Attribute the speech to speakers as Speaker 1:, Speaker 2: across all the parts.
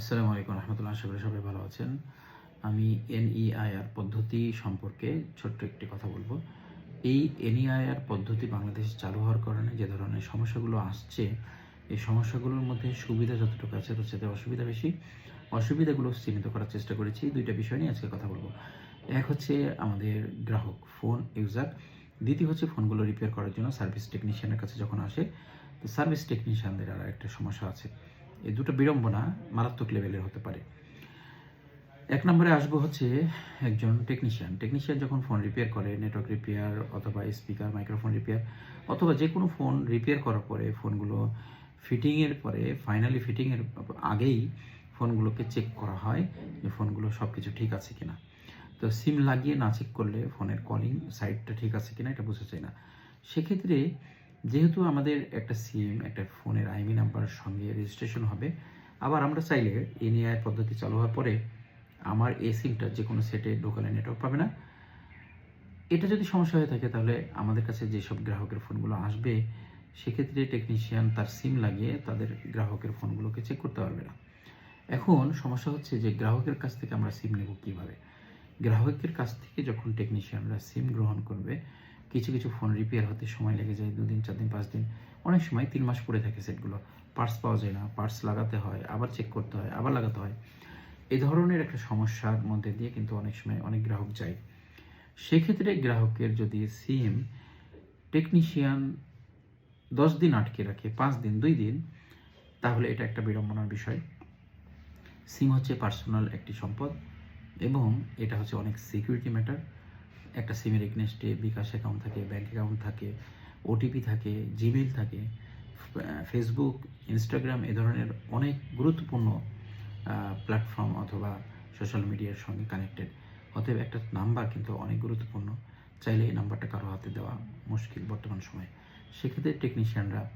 Speaker 1: আসসালামু আলাইকুম রহমতুল্লাহ, আশা করি সবাই ভালো আছেন। আমি এনইআইআর পদ্ধতি সম্পর্কে ছোট্ট একটি কথা বলব। এই এনইআইআর পদ্ধতি বাংলাদেশে চালু হওয়ার কারণে যে ধরনের সমস্যাগুলো আসছে, এই সমস্যাগুলোর মধ্যে সুবিধা যতটুকু আছে তার সাথে অসুবিধা বেশি। অসুবিধাগুলো চিহ্নিত করার চেষ্টা করেছি দুইটা বিষয় নিয়ে আজকে কথা বলব। এক হচ্ছে আমাদের গ্রাহক, ফোন ইউজার। দ্বিতীয় হচ্ছে ফোনগুলো রিপেয়ার করার জন্য সার্ভিস টেকনিশিয়ানের কাছে যখন আসে, তো সার্ভিস টেকনিশিয়ানদের আর একটা সমস্যা আছে। এই দুটো বিড়ম্বনা মারাত্মক লেভেলের হতে পারে। এক নম্বরে আসব হচ্ছে একজন টেকনিশিয়ান টেকনিশিয়ান যখন ফোন রিপেয়ার করে নেটওয়ার্ক রিপেয়ার অথবা স্পিকার মাইক্রোফোন রিপেয়ার অথবা যে কোনো ফোন রিপেয়ার করার পরে ফোনগুলো ফিটিংয়ের পরে ফাইনালি ফিটিংয়ের আগেই ফোনগুলোকে চেক করা হয় যে ফোনগুলো সব কিছু ঠিক আছে কিনা। তো সিম লাগিয়ে না চেক করলে ফোনের কলিং সাইডটা ঠিক আছে কিনা এটা বোঝা যায় না। সেক্ষেত্রে যেহেতু আমাদের একটা সিম, একটা ফোনের আইমি নাম্বার সঙ্গে রেজিস্ট্রেশন হবে, আবার আমরা চাইলে এনএআই পদ্ধতি চালু হওয়ার পরে আমার এই সিমটা যে কোনো সেটে ঢোকালে নেটওয়ার্ক পাবে না। এটা যদি সমস্যা হয়ে থাকে তাহলে আমাদের কাছে যেসব গ্রাহকের ফোনগুলো আসবে, সেক্ষেত্রে টেকনিশিয়ান তার সিম লাগিয়ে তাদের গ্রাহকের ফোনগুলোকে চেক করতে পারবে না। এখন সমস্যা হচ্ছে যে গ্রাহকের কাছ থেকে আমরা সিম নেব কীভাবে? গ্রাহকের কাছ থেকে যখন টেকনিশিয়ানরা সিম গ্রহণ করবে কিছু কিছু ফোন রিপেয়ার হতে সময় লেগে যায়, দুদিন চার দিন পাঁচ দিন অনেক সময় তিন মাস পরে থাকে সেটগুলো। পার্টস পাওয়া যায় না পার্টস লাগাতে হয়, আবার চেক করতে হয়, আবার লাগাতে হয়। এই ধরনের একটা সমস্যার মধ্যে দিয়ে কিন্তু অনেক সময় অনেক গ্রাহক যায়। সেক্ষেত্রে গ্রাহকের যদি সিম টেকনিশিয়ান দশ দিন আটকে রাখে, পাঁচ দিন, দুই দিন, তাহলে এটা একটা বিড়ম্বনার বিষয়। সিম হচ্ছে পার্সোনাল একটি সম্পদ এবং এটা হচ্ছে অনেক সিকিউরিটি ম্যাটার একটা সিমের এগনেস্টে বিকাশ অ্যাকাউন্ট থাকে ব্যাঙ্ক অ্যাকাউন্ট থাকে ওটিপি থাকে জিমেইল থাকে ফেসবুক ইনস্টাগ্রাম এ ধরনের অনেক গুরুত্বপূর্ণ প্ল্যাটফর্ম অথবা সোশ্যাল মিডিয়ার সঙ্গে কানেক্টেড অতএব একটা নাম্বার কিন্তু অনেক গুরুত্বপূর্ণ। চাইলে এই নাম্বারটা কারও হাতে দেওয়া মুশকিল বর্তমান সময়ে। সেক্ষেত্রে টেকনিশিয়ানরা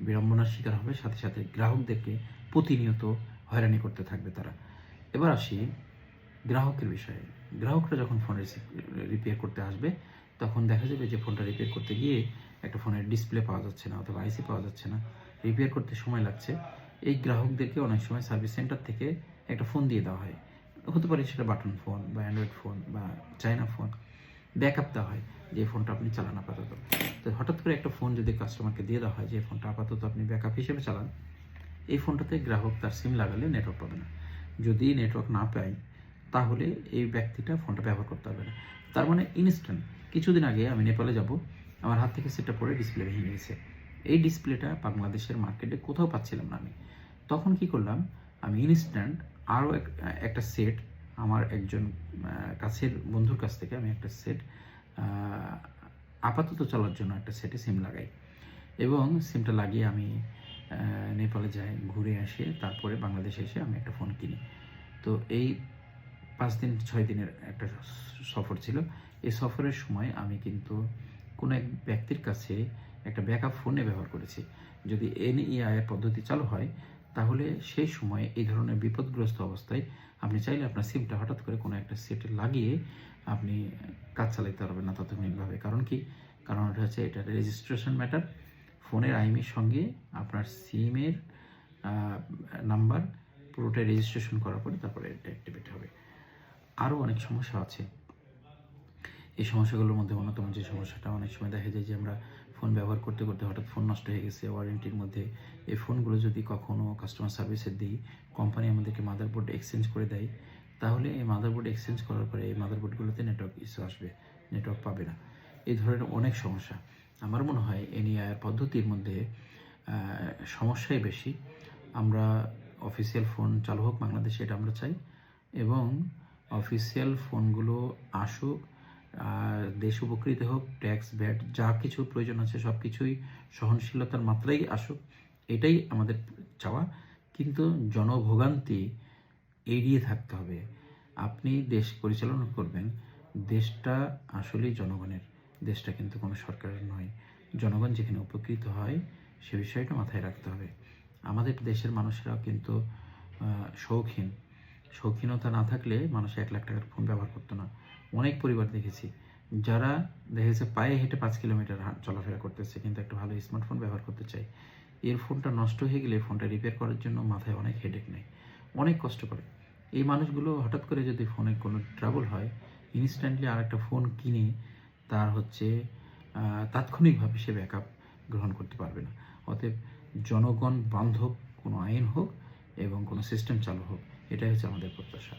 Speaker 1: বিড়ম্বনার শিকার হবে, সাথে সাথে গ্রাহকদেরকে প্রতিনিয়ত হয়রানি করতে থাকবে তারা। এবার আসি গ্রাহকের বিষয়ে। গ্রাহকরা যখন ফোন রিপেয়ার করতে আসবে, তখন দেখা যাবে যে ফোনটা রিপেয়ার করতে গিয়ে একটা ফোনের ডিসপ্লে পাওয়া যাচ্ছে না অথবা আইসি পাওয়া যাচ্ছে না। রিপেয়ার করতে সময় লাগছে। এই গ্রাহকদেরকে অনেক সময় সার্ভিস সেন্টার থেকে একটা ফোন দিয়ে দেওয়া হয়। হতে পারে সেটা বাটন ফোন বা অ্যান্ড্রয়েড ফোন বা চায়না ফোন ব্যাকআপ দেওয়া হয় যে ফোনটা আপনি চালান আপাতত। তো হঠাৎ করে একটা ফোন যদি কাস্টমারকে দিয়ে দেওয়া হয় যে ফোনটা আপাতত আপনি ব্যাকআপ হিসেবে চালান, এই ফোনটাতে গ্রাহক তার সিম লাগালে নেটওয়ার্ক পাবে না। যদি নেটওয়ার্ক না পায় তাহলে এই ব্যক্তিটা ফোনটা ব্যবহার করতে পারবে না। তার মানে ইনস্ট্যান্ট কিছুদিন আগে আমি নেপালে যাব, আমার হাত থেকে সেটটা পরে ডিসপ্লে ভেঙে গেছে। এই ডিসপ্লেটা বাংলাদেশের মার্কেটে কোথাও পাচ্ছিলাম না আমি। তখন কি করলাম, আমি ইনস্ট্যান্ট আরও একটা সেট আমার একজন কাছের বন্ধুর কাছ থেকে আমি একটা সেট আপাতত চলার জন্য একটা সেটে সিম লাগাই। এবং সিমটা লাগিয়ে আমি নেপালে যাই, ঘুরে আসে, তারপরে বাংলাদেশে এসে আমি একটা ফোন কিনি। তো এই পাঁচ দিন, ছয় দিনের একটা সফর ছিল। এই সফরের সময় আমি কিন্তু কোনো এক ব্যক্তির কাছে একটা ব্যাকআপ ফোনে ব্যবহার করেছি। যদি এনইআই পদ্ধতি চালু হয়, তাহলে সেই সময় এই ধরনের বিপদগ্রস্ত অবস্থায় আপনি চাইলে আপনার সিমটা হঠাৎ করে কোনো একটা সেটে লাগিয়ে আপনি কাজ চালাতে পারবেন না তাৎক্ষণিকভাবে। কারণ কি? কারণ এটা হচ্ছে, এটা রেজিস্ট্রেশন ম্যাটার ফোনের আইমির সঙ্গে আপনার সিমের নাম্বার পুরোটাই রেজিস্ট্রেশন করার পরে তারপরে এটা অ্যাক্টিভেট হবে। আরও অনেক সমস্যা আছে। এই সমস্যাগুলোর মধ্যে অন্যতম যে সমস্যাটা, অনেক সময় দেখা যায় যে আমরা ফোন ব্যবহার করতে করতে হঠাৎ ফোন নষ্ট হয়ে গেছে ওয়ারেন্টির মধ্যে। এই ফোনগুলো যদি কখনও কাস্টমার সার্ভিসে দিই কোম্পানি আমাদেরকে মাদারবোর্ড এক্সচেঞ্জ করে দেয়, তাহলে এই মাদারবোর্ড এক্সচেঞ্জ করার পরে এই মাদারবোর্ডগুলোতে নেটওয়ার্ক ইস্যু আসবে নেটওয়ার্ক পাবে না। এই ধরনের অনেক সমস্যা। আমার মনে হয় এনইআইয়ের পদ্ধতির মধ্যে সমস্যাই বেশি। আমরা অফিসিয়াল ফোন চালু হোক বাংলাদেশে, এটা আমরা চাই। এবং অফিসিয়াল ফোনগুলো আসুক দেশ উপকৃত হোক ট্যাক্স ভ্যাট যা কিছু প্রয়োজন আছে সব কিছুই সহনশীলতার মাত্রাই আসুক, এটাই আমাদের চাওয়া। কিন্তু জনভোগান্তি এড়িয়ে থাকতে হবে। আপনি দেশ পরিচালনা করবেন, দেশটা আসলেই জনগণের, দেশটা কিন্তু কোনো সরকারের নয়। জনগণ যেখানে উপকৃত হয়, সে বিষয়টা মাথায় রাখতে হবে। আমাদের দেশের মানুষেরা কিন্তু শৌখিন। শৌখিনতা না থাকলে মানুষ এক লাখ টাকার ফোন ব্যবহার করতো না। অনেক পরিবার দেখেছি, যারা দেখেছে পায়ে হেঁটে পাঁচ কিলোমিটার চলাফেরা করতেছে, কিন্তু একটা ভালো স্মার্টফোন ব্যবহার করতে চাই এর ফোনটা নষ্ট হয়ে গেলে ফোনটা রিপেয়ার করার জন্য মাথায় অনেক হেডেক নেয়, অনেক কষ্ট করে। এই মানুষগুলো হঠাৎ করে যদি ফোনে কোনো ট্রাবল হয় ইনস্ট্যান্টলি আর একটা ফোন কিনে তার হচ্ছে তাৎক্ষণিকভাবে সে ব্যাকআপ গ্রহণ করতে পারবে না। অতএব জনগণ বান্ধব কোনো আইন হোক এবং কোনো সিস্টেম চালু হোক এটাই হচ্ছে আমাদের প্রত্যাশা।